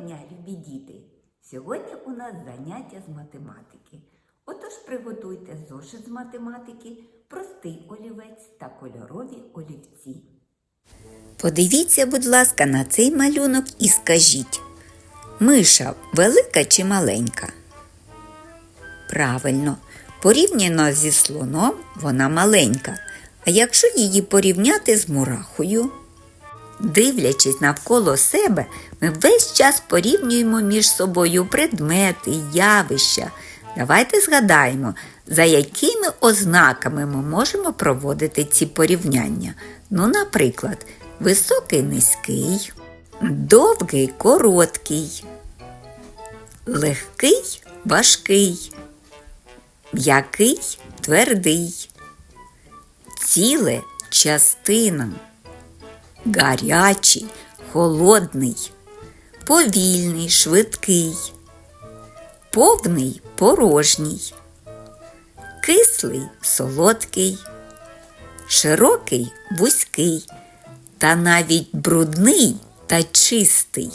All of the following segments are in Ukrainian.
дня, любі діти! Сьогодні у нас заняття з математики. Отож приготуйте зошит з математики, простий олівець та кольорові олівці. Подивіться, будь ласка, на цей малюнок і скажіть, миша велика чи маленька? Правильно, порівняно зі слоном вона маленька. А якщо її порівняти з мурахою? Дивлячись навколо себе, ми весь час порівнюємо між собою предмети, явища. Давайте згадаємо, за якими ознаками ми можемо проводити ці порівняння. Ну, наприклад, високий низький, довгий короткий, легкий важкий, м'який твердий, ціле частина гарячий, холодний, повільний, швидкий, повний, порожній, кислий, солодкий, широкий, вузький та навіть брудний та чистий.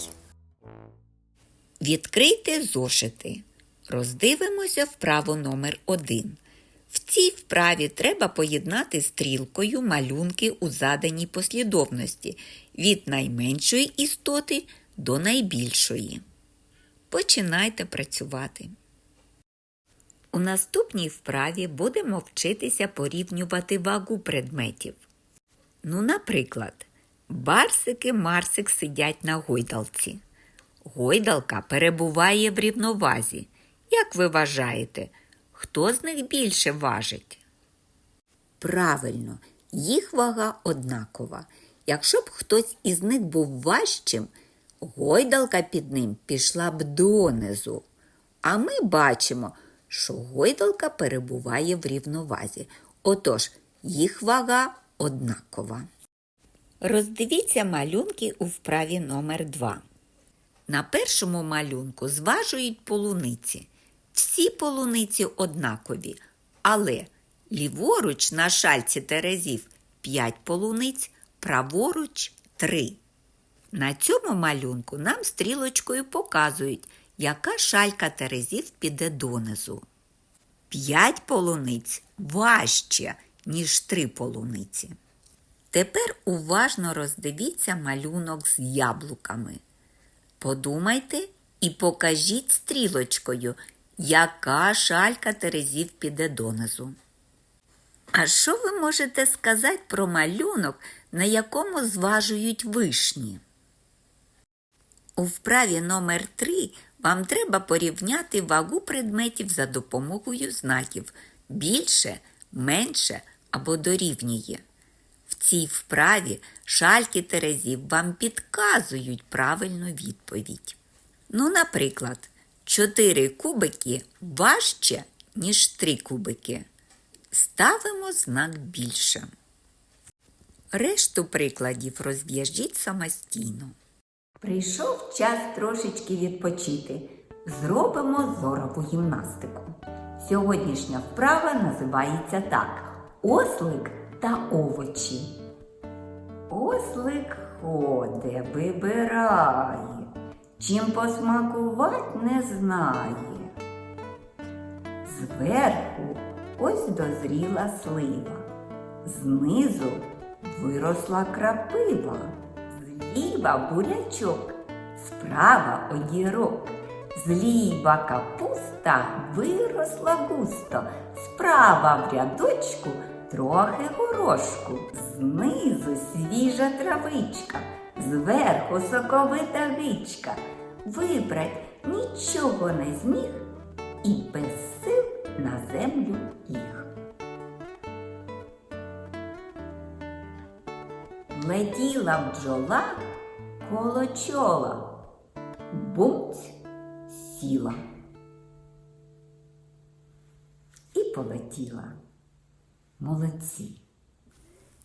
Відкрийте зошити. Роздивимося вправу номер 1. В цій вправі треба поєднати стрілкою малюнки у заданій послідовності від найменшої істоти до найбільшої. Починайте працювати. У наступній вправі будемо вчитися порівнювати вагу предметів. Ну, наприклад, барсики Марсик сидять на гойдалці. Гойдалка перебуває в рівновазі. Як ви вважаєте, хто з них більше важить? Правильно, їх вага однакова. Якщо б хтось із них був важчим, гойдалка під ним пішла б донизу. А ми бачимо, що гойдалка перебуває в рівновазі. Отож, їх вага однакова. Роздивіться малюнки у вправі номер 2. На першому малюнку зважують полуниці. Всі полуниці однакові, але ліворуч на шальці терезів 5 полуниць, праворуч 3. На цьому малюнку нам стрілочкою показують, яка шалька терезів піде донизу. 5 полуниць важче, ніж 3 полуниці. Тепер уважно роздивіться малюнок з яблуками. Подумайте і покажіть стрілочкою, яка шалька терезів піде донизу. А що ви можете сказати про малюнок, на якому зважують вишні? У вправі номер 3 вам треба порівняти вагу предметів за допомогою знаків більше, менше або дорівнює. В цій вправі шальки терезів вам підказують правильну відповідь. Ну, наприклад, 4 кубики важче, ніж 3 кубики. Ставимо знак більше. Решту прикладів розв'яжіть самостійно. Прийшов час трошечки відпочити. Зробимо зорову гімнастику. Сьогоднішня вправа називається так: ослик та овочі. Ослик ходе, вибирає, чим посмакувати не знає. Зверху ось дозріла слива, знизу виросла крапива, зліва бурячок, справа одірок. Зліва капуста виросла густо, справа в рядочку трохи горошку, знизу свіжа травичка, зверху соковита гичка. Вибрать нічого не зміг і без сил на землю ліг. Летіла бджола коло чола, бумць сіла і полетіла. Молодці.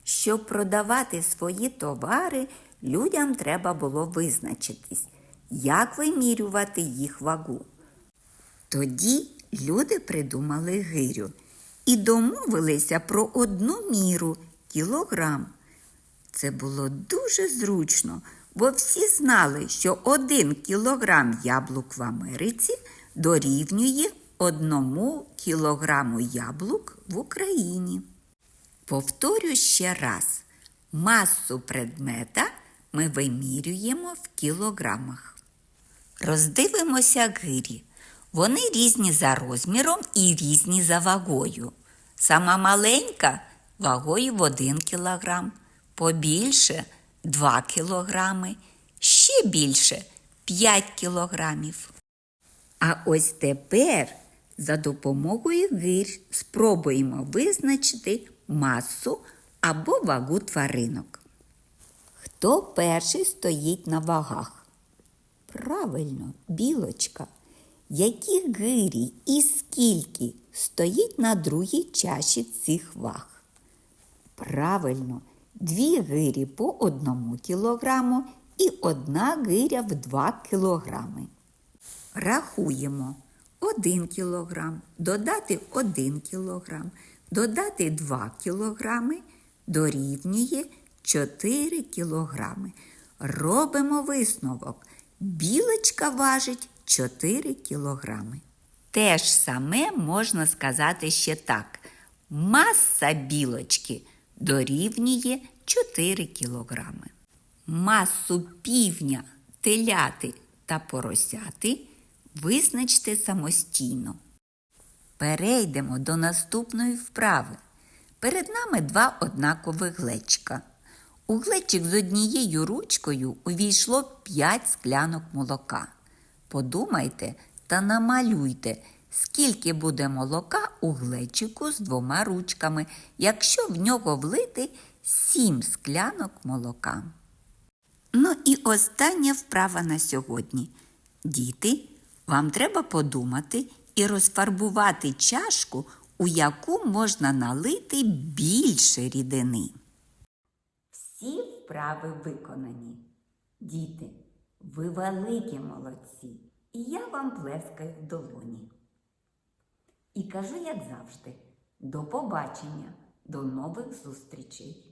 Щоб продавати свої товари, людям треба було визначитись, як вимірювати їх вагу. Тоді люди придумали гирю і домовилися про одну міру кілограм. Це було дуже зручно, бо всі знали, що один кілограм яблук в Америці дорівнює одному кілограму яблук в Україні. Повторю ще раз: масу предмета ми вимірюємо в кілограмах. Роздивимося гирі. Вони різні за розміром і різні за вагою. Сама маленька вагою в 1 кілограм, побільше 2 кілограми, ще більше 5 кілограмів. А ось тепер за допомогою гир спробуємо визначити масу або вагу тваринок. Хто перший стоїть на вагах? Правильно, білочка. Які гирі і скільки стоїть на другій чаші цих ваг? Правильно, дві гирі по одному кілограму і одна гиря в 2 кілограми. Рахуємо 1 кілограм, додати 1 кілограм, додати 2 кілограми дорівнює 4 кілограми. Робимо висновок. Білочка важить 4 кілограми. Те ж саме можна сказати ще так. Маса білочки дорівнює 4 кілограми. Масу півня, теляти та поросяти визначте самостійно. Перейдемо до наступної вправи. Перед нами два однакових глечка. У глечик з однією ручкою увійшло 5 склянок молока. Подумайте та намалюйте, скільки буде молока у глечику з двома ручками, якщо в нього влити 7 склянок молока. Ну і остання вправа на сьогодні. Діти, вам треба подумати і розфарбувати чашку, у яку можна налити більше рідини. Всі вправи виконані. Діти, ви великі молодці, і я вам плескаю в долоні. І кажу, як завжди, до побачення, до нових зустрічей!